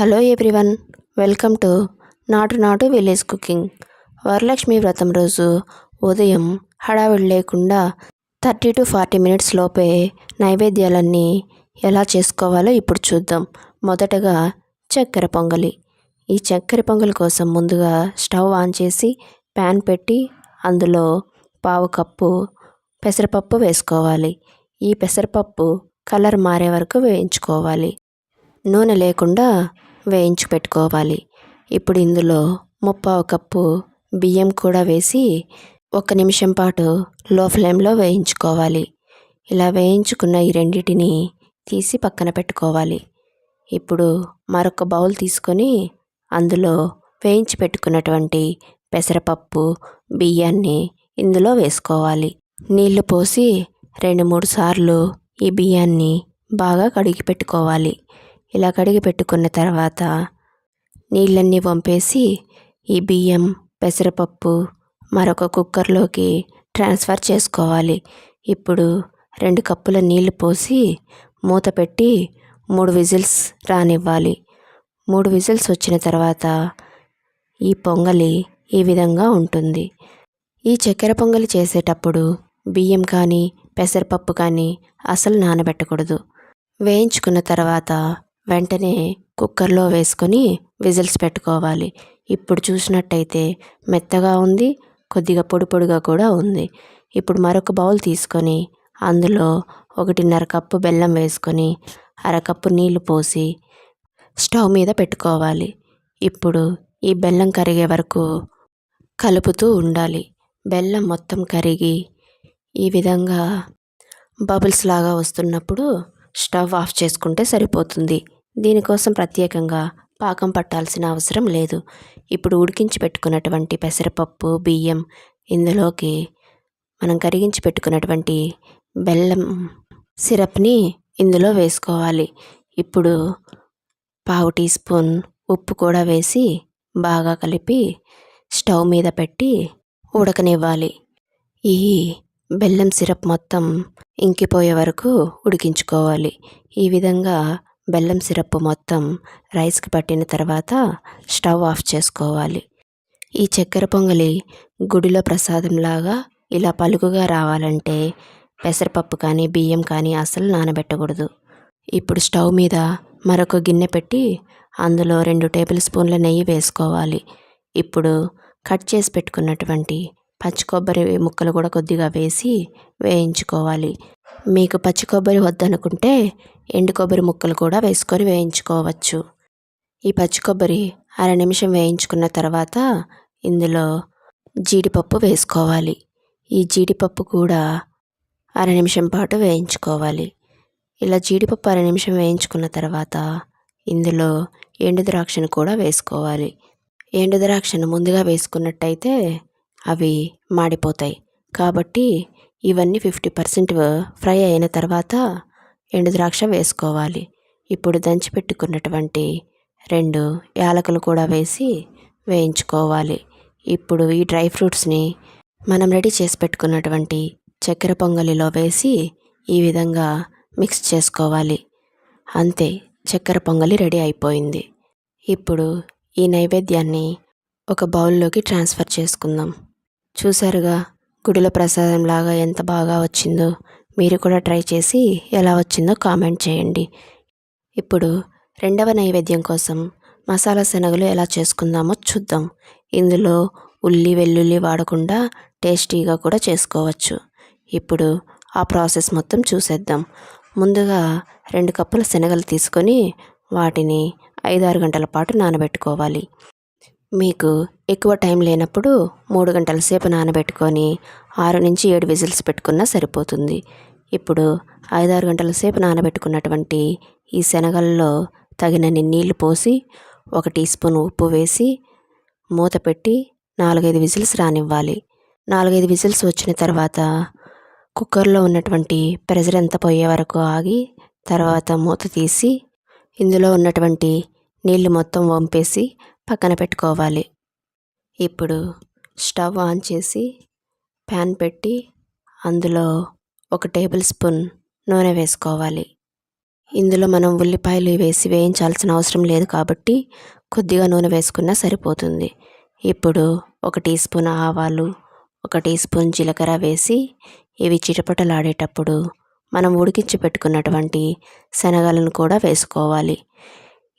Hello everyone welcome to నాటు నాటు village cooking. Varalakshmi వ్రతం రోజు ఉదయం హడావిడి లేకుండా థర్టీ టు ఫార్టీ మినిట్స్ లోపే నైవేద్యాలన్నీ ఎలా చేసుకోవాలో ఇప్పుడు చూద్దాం. మొదటగా చక్కెర పొంగలి. ఈ చక్కెర పొంగలి కోసం ముందుగా స్టవ్ ఆన్ చేసి ప్యాన్ పెట్టి అందులో పావు కప్పు పెసరపప్పు వేసుకోవాలి. ఈ పెసరపప్పు కలర్ మారే వరకు వేయించుకోవాలి. నూనె లేకుండా వేయించి పెట్టుకోవాలి ఇప్పుడు ఇందులో ముప్పావు కప్పు బియ్యం కూడా వేసి ఒక నిమిషం పాటు లో ఫ్లేమ్లో వేయించుకోవాలి. ఇలా వేయించుకున్న ఈ రెండింటిని తీసి పక్కన పెట్టుకోవాలి. ఇప్పుడు మరొక బౌల్ తీసుకొని అందులో వేయించి పెట్టుకున్నటువంటి పెసరపప్పు బియ్యాన్ని ఇందులో వేసుకోవాలి. నీళ్ళు పోసి రెండు మూడు సార్లు ఈ బియ్యాన్ని బాగా కడిగి పెట్టుకోవాలి. ఇలా కడిగి పెట్టుకున్న తర్వాత నీళ్ళన్నీ వంపేసి ఈ బియ్యం పెసరపప్పు మరొక కుక్కర్లోకి ట్రాన్స్ఫర్ చేసుకోవాలి. ఇప్పుడు రెండు కప్పుల నీళ్ళు పోసి మూత పెట్టి మూడు విజిల్స్ రానివ్వాలి. మూడు విజిల్స్ వచ్చిన తర్వాత ఈ పొంగలి ఈ విధంగా ఉంటుంది. ఈ చక్కెర పొంగలి చేసేటప్పుడు బియ్యం కానీ పెసరపప్పు కానీ అసలు నానబెట్టకూడదు. వేయించుకున్న తర్వాత వెంటనే కుక్కర్లో వేసుకొని విజిల్స్ పెట్టుకోవాలి. ఇప్పుడు చూసినట్టయితే మెత్తగా ఉంది కొద్దిగా పొడి పొడిగా కూడా ఉంది. ఇప్పుడు మరొక బౌల్ తీసుకొని అందులో ఒకటిన్నర కప్పు బెల్లం వేసుకొని అరకప్పు నీళ్ళు పోసి స్టవ్ మీద పెట్టుకోవాలి. ఇప్పుడు ఈ బెల్లం కరిగే వరకు కలుపుతూ ఉండాలి. బెల్లం మొత్తం కరిగి ఈ విధంగా బబుల్స్ లాగా వస్తున్నప్పుడు స్టవ్ ఆఫ్ చేసుకుంటే సరిపోతుంది. దీనికోసం ప్రత్యేకంగా పాకం పట్టాల్సిన అవసరం లేదు. ఇప్పుడు ఉడికించి పెట్టుకున్నటువంటి పెసరపప్పు బియ్యం ఇందులోకి మనం కరిగించి పెట్టుకున్నటువంటి బెల్లం సిరప్ని ఇందులో వేసుకోవాలి. ఇప్పుడు పావు టీ స్పూన్ ఉప్పు కూడా వేసి బాగా కలిపి స్టవ్ మీద పెట్టి ఉడకనివ్వాలి. ఈ బెల్లం సిరప్ మొత్తం ఇంకిపోయే వరకు ఉడికించుకోవాలి. ఈ విధంగా బెల్లం సిరప్ మొత్తం రైస్కి పట్టిన తర్వాత స్టవ్ ఆఫ్ చేసుకోవాలి. ఈ చక్కెర పొంగలి గుడిలో ప్రసాదంలాగా ఇలా పలుకుగా రావాలంటే పెసరపప్పు కానీ బియ్యం కానీ అసలు నానబెట్టకూడదు. ఇప్పుడు స్టవ్ మీద మరొక గిన్నె పెట్టి అందులో రెండు టేబుల్ స్పూన్ల నెయ్యి వేసుకోవాలి. ఇప్పుడు కట్ చేసి పెట్టుకున్నటువంటి పచ్చి కొబ్బరి ముక్కలు కూడా కొద్దిగా వేసి వేయించుకోవాలి. మీకు పచ్చి కొబ్బరి వద్దనుకుంటే ఎండు కొబ్బరి ముక్కలు కూడా వేసుకొని వేయించుకోవచ్చు. ఈ పచ్చి కొబ్బరి అర నిమిషం వేయించుకున్న తర్వాత ఇందులో జీడిపప్పు వేసుకోవాలి. ఈ జీడిపప్పు కూడా అర నిమిషం పాటు వేయించుకోవాలి. ఇలా జీడిపప్పు అర నిమిషం వేయించుకున్న తర్వాత ఇందులో ఎండు ద్రాక్షను కూడా వేసుకోవాలి. ఎండు ద్రాక్షను ముందుగా వేసుకున్నట్టయితే అవి మాడిపోతాయి. కాబట్టి ఇవన్నీ ఫిఫ్టీ పర్సెంట్ ఫ్రై అయిన తర్వాత ఎండుద్రాక్ష వేసుకోవాలి. ఇప్పుడు దంచి పెట్టుకున్నటువంటి రెండు యాలకులు కూడా వేసి వేయించుకోవాలి. ఇప్పుడు ఈ డ్రై ఫ్రూట్స్ని మనం రెడీ చేసి పెట్టుకున్నటువంటి చక్కెర పొంగలిలో వేసి ఈ విధంగా మిక్స్ చేసుకోవాలి. అంతే చక్కెర పొంగలి రెడీ అయిపోయింది. ఇప్పుడు ఈ నైవేద్యాన్ని ఒక బౌల్లోకి ట్రాన్స్ఫర్ చేసుకుందాం. చూసారుగా గుడిలో ప్రసాదం లాగా ఎంత బాగా వచ్చిందో. మీరు కూడా ట్రై చేసి ఎలా వచ్చిందో కామెంట్ చేయండి. ఇప్పుడు రెండవ నైవేద్యం కోసం మసాలా శనగలు ఎలా చేసుకుందామో చూద్దాం. ఇందులో ఉల్లి వెల్లుల్లి వాడకుండా టేస్టీగా కూడా చేసుకోవచ్చు. ఇప్పుడు ఆ ప్రాసెస్ మొత్తం చూసేద్దాం. ముందుగా రెండు కప్పుల శనగలు తీసుకొని వాటిని ఐదారు గంటల పాటు నానబెట్టుకోవాలి. మీకు ఎక్కువ టైం లేనప్పుడు మూడు గంటల సేపు నానబెట్టుకొని ఆరు నుంచి ఏడు విజిల్స్ పెట్టుకున్నా సరిపోతుంది. ఇప్పుడు ఐదారు గంటల సేపు నానబెట్టుకున్నటువంటి ఈ శనగల్లో తగినన్ని నీళ్ళు పోసి ఒక టీ స్పూన్ ఉప్పు వేసి మూత పెట్టి నాలుగైదు విజిల్స్ రానివ్వాలి. నాలుగైదు విజిల్స్ వచ్చిన తర్వాత కుక్కర్లో ఉన్నటువంటి ప్రెజర్ ఎంత పోయే వరకు ఆగి తర్వాత మూత తీసి ఇందులో ఉన్నటువంటి నీళ్ళు మొత్తం వంపేసి పక్కన పెట్టుకోవాలి. ఇప్పుడు స్టవ్ ఆన్ చేసి ప్యాన్ పెట్టి అందులో ఒక టేబుల్ స్పూన్ నూనె వేసుకోవాలి. ఇందులో మనం ఉల్లిపాయలు వేసి వేయించాల్సిన అవసరం లేదు కాబట్టి కొద్దిగా నూనె వేసుకున్నా సరిపోతుంది. ఇప్పుడు ఒక టీ స్పూన్ ఆవాలు ఒక టీ స్పూన్ జీలకర్ర వేసి ఇవి చిటపటలాడేటప్పుడు మనం ఉడికించి పెట్టుకున్నటువంటి శనగలను కూడా వేసుకోవాలి.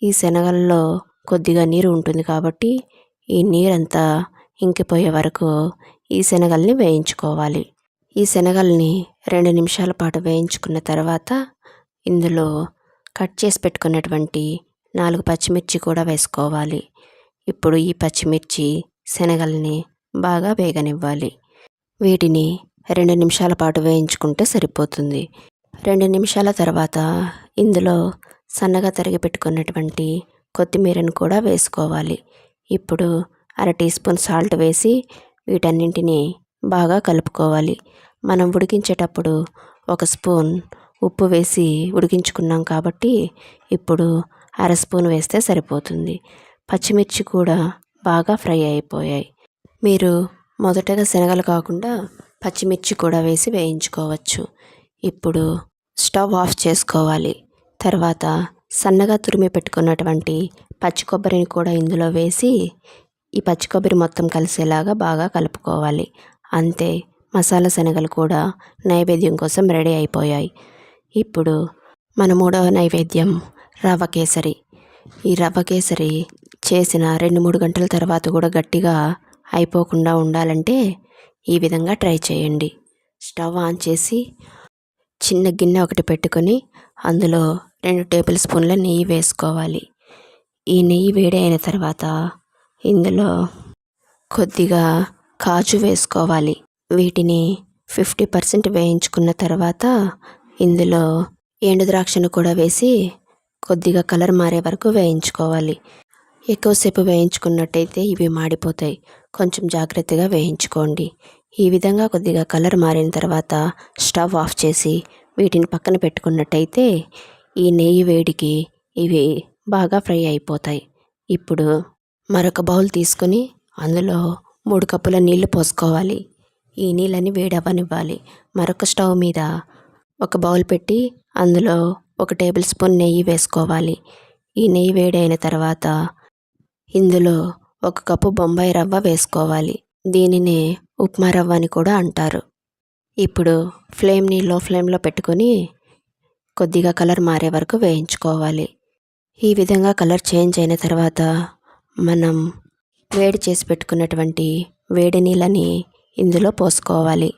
ఈ శనగల్లో కొద్దిగా నీరు ఉంటుంది కాబట్టి ఈ నీరంతా ఇంకిపోయే వరకు ఈ శనగల్ని వేయించుకోవాలి. ఈ శనగల్ని రెండు నిమిషాల పాటు వేయించుకున్న తర్వాత ఇందులో కట్ చేసి పెట్టుకున్నటువంటి నాలుగు పచ్చిమిర్చి కూడా వేసుకోవాలి. ఇప్పుడు ఈ పచ్చిమిర్చి శనగల్ని బాగా వేగనివ్వాలి. వీటిని రెండు నిమిషాల పాటు వేయించుకుంటే సరిపోతుంది. రెండు నిమిషాల తర్వాత ఇందులో సన్నగా తరిగి పెట్టుకున్నటువంటి కొత్తిమీరను కూడా వేసుకోవాలి. ఇప్పుడు అర టీ స్పూన్ సాల్ట్ వేసి వీటన్నింటినీ బాగా కలుపుకోవాలి. మనం ఉడికించేటప్పుడు ఒక స్పూన్ ఉప్పు వేసి ఉడికించుకున్నాం కాబట్టి ఇప్పుడు అర స్పూన్ వేస్తే సరిపోతుంది. పచ్చిమిర్చి కూడా బాగా ఫ్రై అయిపోయాయి. మీరు మొదటగా శనగలు కాకుండా పచ్చిమిర్చి కూడా వేసి వేయించుకోవచ్చు. ఇప్పుడు స్టవ్ ఆఫ్ చేసుకోవాలి. తర్వాత సన్నగా తురిమి పెట్టుకున్నటువంటి పచ్చి కొబ్బరిని కూడా ఇందులో వేసి ఈ పచ్చి కొబ్బరి మొత్తం కలిసేలాగా బాగా కలుపుకోవాలి. అంతే మసాలా శనగలు కూడా నైవేద్యం కోసం రెడీ అయిపోయాయి. ఇప్పుడు మన మూడవ నైవేద్యం రవ్వ కేసరి. ఈ రవ్వ కేసరి చేసిన రెండు మూడు గంటల తర్వాత కూడా గట్టిగా అయిపోకుండా ఉండాలంటే ఈ విధంగా ట్రై చేయండి. స్టవ్ ఆన్ చేసి చిన్న గిన్నె ఒకటి పెట్టుకొని అందులో రెండు టేబుల్ స్పూన్ల నెయ్యి వేసుకోవాలి. ఈ నెయ్యి వేడి అయిన తర్వాత ఇందులో కొద్దిగా కాజు వేసుకోవాలి. వీటిని ఫిఫ్టీ పర్సెంట్ వేయించుకున్న తర్వాత ఇందులో ఎండు ద్రాక్షను కూడా వేసి కొద్దిగా కలర్ మారే వరకు వేయించుకోవాలి. ఎక్కువసేపు వేయించుకున్నట్టయితే ఇవి మాడిపోతాయి. కొంచెం జాగ్రత్తగా వేయించుకోండి. ఈ విధంగా కొద్దిగా కలర్ మారిన తర్వాత స్టవ్ ఆఫ్ చేసి వీటిని పక్కన పెట్టుకున్నట్టయితే ఈ నెయ్యి వేడికి ఇవి బాగా ఫ్రై అయిపోతాయి. ఇప్పుడు మరొక బౌల్ తీసుకొని అందులో మూడు కప్పుల నీళ్ళు పోసుకోవాలి. ఈ నీళ్ళని వేడవ్వనివ్వాలి. మరొక స్టవ్ మీద ఒక బౌల్ పెట్టి అందులో ఒక టేబుల్ స్పూన్ నెయ్యి వేసుకోవాలి. ఈ నెయ్యి వేడైన తర్వాత ఇందులో ఒక కప్పు బొంబాయి రవ్వ వేసుకోవాలి. దీనినే ఉప్మా రవ్వ అని కూడా అంటారు. ఇప్పుడు ఫ్లేమ్ని లో ఫ్లేమ్లో పెట్టుకొని కొద్దిగా కలర్ మారే వరకు వేయించుకోవాలి. ఈ విధంగా కలర్ చేంజ్ అయిన తర్వాత మనం వేడి చేసి పెట్టుకున్నటువంటి వేడి నీళ్ళని ఇందులో పోసుకోవాలి.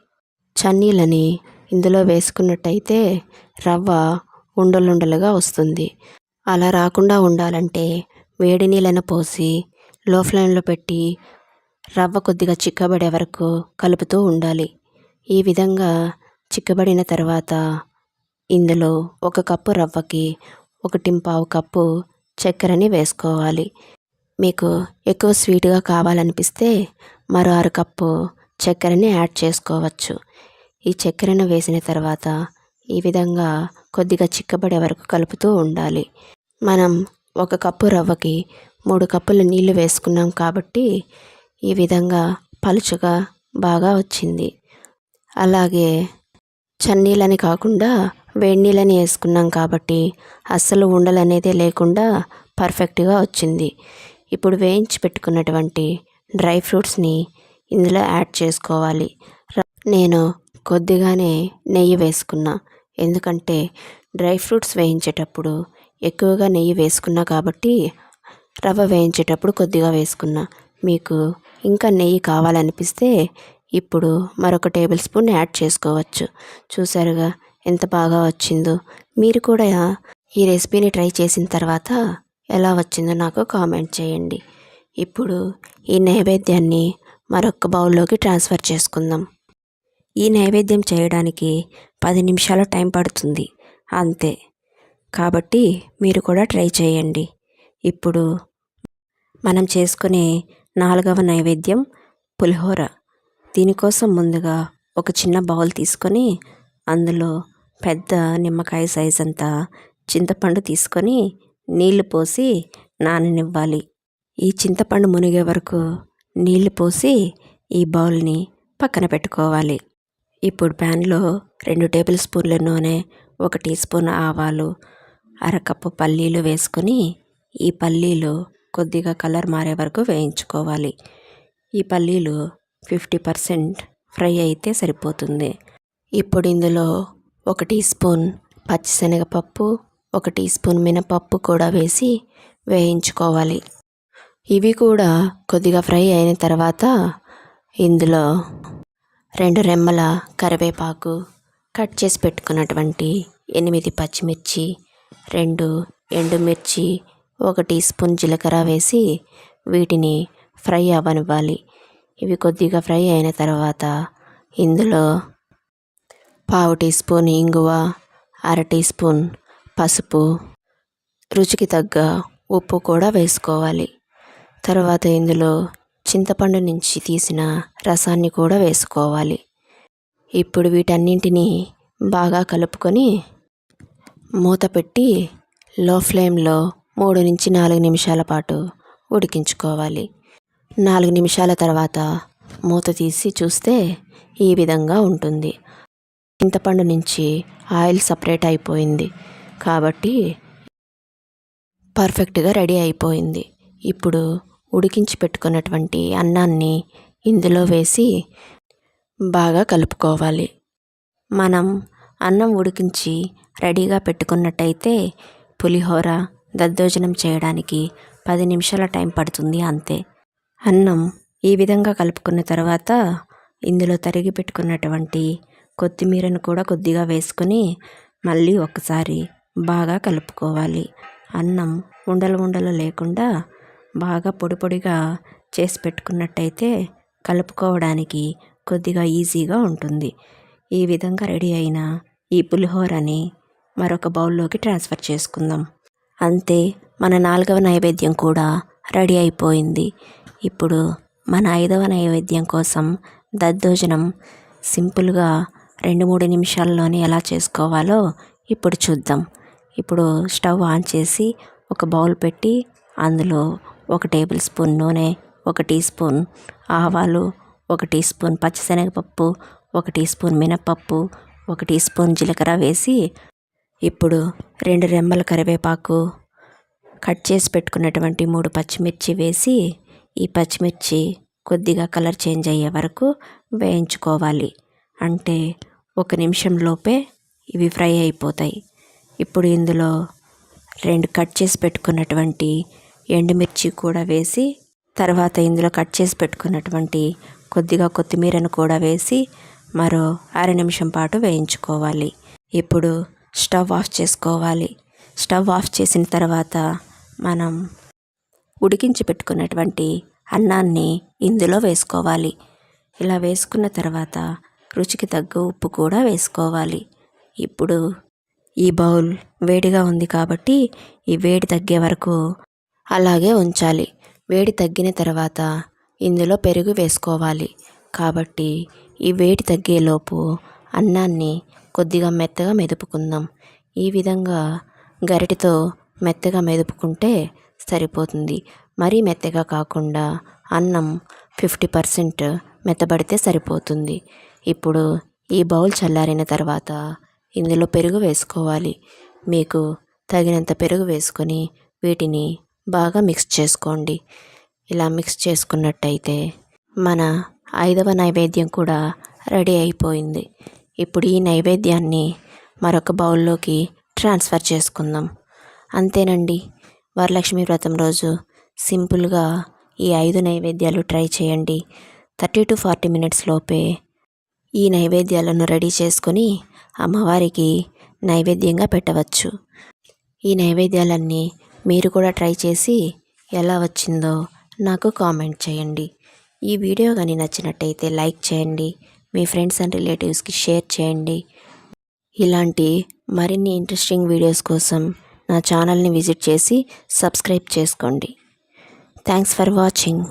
చన్నీళ్ళని ఇందులో వేసుకున్నట్టయితే రవ్వ ఉండలుండలుగా వస్తుంది. అలా రాకుండా ఉండాలంటే వేడి నీళ్ళను పోసి లో ఫ్లేమ్లో పెట్టి రవ్వ కొద్దిగా చిక్కబడే వరకు కలుపుతూ ఉండాలి. ఈ విధంగా చిక్కబడిన తర్వాత ఇందులో ఒక కప్పు రవ్వకి ఒకటి పావు కప్పు చక్కెరని వేసుకోవాలి. మీకు ఎక్కువ స్వీట్గా కావాలనిపిస్తే మరో అర కప్పు చక్కెరని యాడ్ చేసుకోవచ్చు. ఈ చక్కెరను వేసిన తర్వాత ఈ విధంగా కొద్దిగా చిక్కబడే వరకు కలుపుతూ ఉండాలి. మనం ఒక కప్పు రవ్వకి మూడు కప్పుల నీళ్ళు వేసుకున్నాం కాబట్టి ఈ విధంగా పలుచగా బాగా వచ్చింది. అలాగే చన్నీళ్ళని కాకుండా వేడి నీళ్ళని వేసుకున్నాం కాబట్టి అస్సలు ఉండలనేదే లేకుండా పర్ఫెక్ట్గా వచ్చింది. ఇప్పుడు వేయించి పెట్టుకున్నటువంటి డ్రై ఫ్రూట్స్ని ఇందులో యాడ్ చేసుకోవాలి. నేను కొద్దిగానే నెయ్యి వేసుకున్నా. ఎందుకంటే డ్రై ఫ్రూట్స్ వేయించేటప్పుడు ఎక్కువగా నెయ్యి వేసుకున్నా కాబట్టి రవ్వ వేయించేటప్పుడు కొద్దిగా వేసుకున్నా. మీకు ఇంకా నెయ్యి కావాలనిపిస్తే ఇప్పుడు మరొక టేబుల్ స్పూన్ యాడ్ చేసుకోవచ్చు. చూసారుగా ఎంత బాగా వచ్చిందో. మీరు కూడా ఈ రెసిపీని ట్రై చేసిన తర్వాత ఎలా వచ్చిందో నాకు కామెంట్ చేయండి. ఇప్పుడు ఈ నైవేద్యాన్ని మరొక బౌల్లోకి ట్రాన్స్ఫర్ చేసుకుందాం. ఈ నైవేద్యం చేయడానికి పది నిమిషాల టైం పడుతుంది. అంతే. కాబట్టి మీరు కూడా ట్రై చేయండి. ఇప్పుడు మనం చేసుకునే నాలుగవ నైవేద్యం పులిహోర. దీనికోసం ముందుగా ఒక చిన్న బౌల్ తీసుకొని అందులో పెద్ద నిమ్మకాయ సైజ్ అంతా చింతపండు తీసుకొని నీళ్ళు పోసి నాననివ్వాలి. ఈ చింతపండు మునిగే వరకు నీళ్ళు పోసి ఈ బౌల్ని పక్కన పెట్టుకోవాలి. ఇప్పుడు ప్యాన్లో రెండు టేబుల్ స్పూన్ల నూనె ఒక టీ స్పూన్ ఆవాలు అరకప్పు పల్లీలు వేసుకొని ఈ పల్లీలు కొద్దిగా కలర్ మారే వరకు వేయించుకోవాలి. ఈ పల్లీలు ఫిఫ్టీ పర్సెంట్ ఫ్రై అయితే సరిపోతుంది. ఇప్పుడు ఇందులో ఒక టీ స్పూన్ పచ్చిశనగపప్పు ఒక టీ స్పూన్ మినపప్పు కూడా వేసి వేయించుకోవాలి. ఇవి కూడా కొద్దిగా ఫ్రై అయిన తర్వాత ఇందులో రెండు రెమ్మల కరివేపాకు కట్ చేసి పెట్టుకున్నటువంటి ఎనిమిది పచ్చిమిర్చి రెండు ఎండుమిర్చి ఒక టీ స్పూన్ జీలకర్ర వేసి వీటిని ఫ్రై అవ్వనివ్వాలి. ఇవి కొద్దిగా ఫ్రై అయిన తర్వాత ఇందులో పావు టీ స్పూన్ ఇంగువ అర టీ స్పూన్ పసుపు. రుచికి తగ్గ ఉప్పు కూడా వేసుకోవాలి. తర్వాత ఇందులో చింతపండు నుంచి తీసిన రసాన్ని కూడా వేసుకోవాలి. ఇప్పుడు వీటన్నింటినీ బాగా కలుపుకొని మూత పెట్టి లో ఫ్లేమ్లో మూడు నుంచి నాలుగు నిమిషాల పాటు ఉడికించుకోవాలి. నాలుగు నిమిషాల తర్వాత మూత తీసి చూస్తే ఈ విధంగా ఉంటుంది. చింతపండు నుంచి ఆయిల్ సపరేట్ అయిపోయింది. కాబట్టి పర్ఫెక్ట్గా రెడీ అయిపోయింది. ఇప్పుడు ఉడికించి పెట్టుకున్నటువంటి అన్నాన్ని ఇందులో వేసి బాగా కలుపుకోవాలి. మనం అన్నం ఉడికించి రెడీగా పెట్టుకున్నట్టయితే పులిహోర దద్దోజనం చేయడానికి పది నిమిషాల టైం పడుతుంది అంతే. అన్నం ఈ విధంగా కలుపుకున్న తర్వాత ఇందులో తరిగి పెట్టుకున్నటువంటి కొత్తిమీరను కూడా కొద్దిగా వేసుకొని మళ్ళీ ఒకసారి బాగా కలుపుకోవాలి. అన్నం ఉండలు ఉండలు లేకుండా బాగా పొడి పొడిగా చేసి పెట్టుకున్నట్టయితే కలుపుకోవడానికి కొద్దిగా ఈజీగా ఉంటుంది. ఈ విధంగా రెడీ అయిన ఈ పులిహోరని మరొక బౌల్లోకి ట్రాన్స్ఫర్ చేసుకుందాం. అంతే మన నాలుగవ నైవేద్యం కూడా రెడీ అయిపోయింది. ఇప్పుడు మన ఐదవ నైవేద్యం కోసం దద్దోజనం సింపుల్గా రెండు మూడు నిమిషాల్లోనే ఎలా చేసుకోవాలో ఇప్పుడు చూద్దాం. ఇప్పుడు స్టవ్ ఆన్ చేసి ఒక బౌల్ పెట్టి అందులో ఒక టేబుల్ స్పూన్ నూనె ఒక టీ స్పూన్ ఆవాలు ఒక టీ స్పూన్ పచ్చిశనగపప్పు ఒక టీ స్పూన్ మినపప్పు ఒక టీ స్పూన్ జీలకర్ర వేసి ఇప్పుడు రెండు రెమ్మల కరివేపాకు కట్ చేసి పెట్టుకున్నటువంటి మూడు పచ్చిమిర్చి వేసి ఈ పచ్చిమిర్చి కొద్దిగా కలర్ చేంజ్ అయ్యే వరకు వేయించుకోవాలి. అంటే ఒక నిమిషం లోపే ఇవి ఫ్రై అయిపోతాయి. ఇప్పుడు ఇందులో రెండు కట్ చేసి పెట్టుకున్నటువంటి ఎండుమిర్చి కూడా వేసి తర్వాత ఇందులో కట్ చేసి పెట్టుకున్నటువంటి కొద్దిగా కొత్తిమీరను కూడా వేసి మరో అర నిమిషం పాటు వేయించుకోవాలి. ఇప్పుడు స్టవ్ ఆఫ్ చేసుకోవాలి. స్టవ్ ఆఫ్ చేసిన తర్వాత మనం ఉడికించి పెట్టుకున్నటువంటి అన్నాన్ని ఇందులో వేసుకోవాలి. ఇలా వేసుకున్న తర్వాత రుచికి తగ్గ ఉప్పు కూడా వేసుకోవాలి. ఇప్పుడు ఈ బౌల్ వేడిగా ఉంది కాబట్టి ఈ వేడి తగ్గే వరకు అలాగే ఉంచాలి. వేడి తగ్గిన తర్వాత ఇందులో పెరుగు వేసుకోవాలి. కాబట్టి ఈ వేడి తగ్గేలోపు అన్నాన్ని కొద్దిగా మెత్తగా మెదుపుకుందాం. ఈ విధంగా గరిటితో మెత్తగా మెదుపుకుంటే సరిపోతుంది. మరీ మెత్తగా కాకుండా అన్నం ఫిఫ్టీ పర్సెంట్ మెత్తబడితే సరిపోతుంది. ఇప్పుడు ఈ బౌల్ చల్లారిన తర్వాత ఇందులో పెరుగు వేసుకోవాలి. మీకు తగినంత పెరుగు వేసుకొని వీటిని బాగా మిక్స్ చేసుకోండి. ఇలా మిక్స్ చేసుకున్నట్టయితే మన ఐదవ నైవేద్యం కూడా రెడీ అయిపోయింది. ఇప్పుడు ఈ నైవేద్యాన్ని మరొక బౌల్లోకి ట్రాన్స్ఫర్ చేసుకుందాం. అంతేనండి. వరలక్ష్మి వ్రతం రోజు సింపుల్గా ఈ ఐదు నైవేద్యాలు ట్రై చేయండి. థర్టీ టు ఫార్టీ మినిట్స్ లోపే ఈ నైవేద్యాలను రెడీ చేసుకొని అమ్మవారికి నైవేద్యంగా పెట్టవచ్చు. ఈ నైవేద్యాలన్నీ మీరు కూడా ట్రై చేసి ఎలా వచ్చిందో నాకు కామెంట్ చేయండి. ఈ వీడియో కానీ నచ్చినట్టయితే లైక్ చేయండి మీ ఫ్రెండ్స్ అండ్ రిలేటివ్స్కి షేర్ చేయండి. ఇలాంటి మరిన్ని ఇంట్రెస్టింగ్ వీడియోస్ కోసం నా ఛానల్ని విజిట్ చేసి సబ్స్క్రైబ్ చేసుకోండి. Thanks for watching.